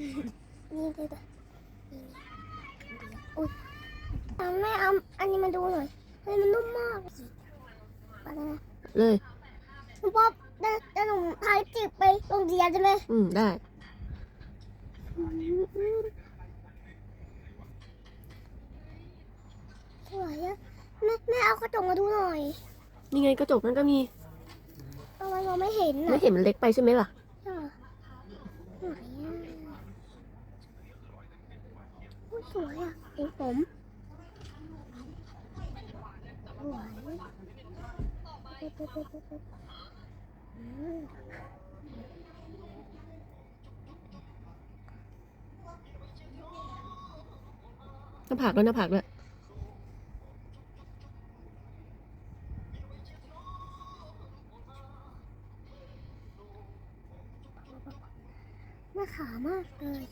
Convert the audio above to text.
นี่เดี๋ยวเดี๋ยวนี่อุ้ยเอาแม่เอาอันนี้มาดูหน่อยเฮ้ยมันนุ่มมากอะไรนะเลย หนูป๊อปเดี๋ยวเดี๋ยวหนูพาจิบไปโรงเรียนได้ไหมอืม ได้ สวยอะแม่แม่เอากระจกมาดูหน่อยนี่ไงกระจกนั่นก็มีทำไมเราไม่เห็นไม่น่ะเห็นมันเล็กไปใช่ไหมล่ะ อะไหนอะอุ๊ย สวยอะสีผมสวยอืมหน้าผากด้วยหน้าผากด้วยน่าขามากเลย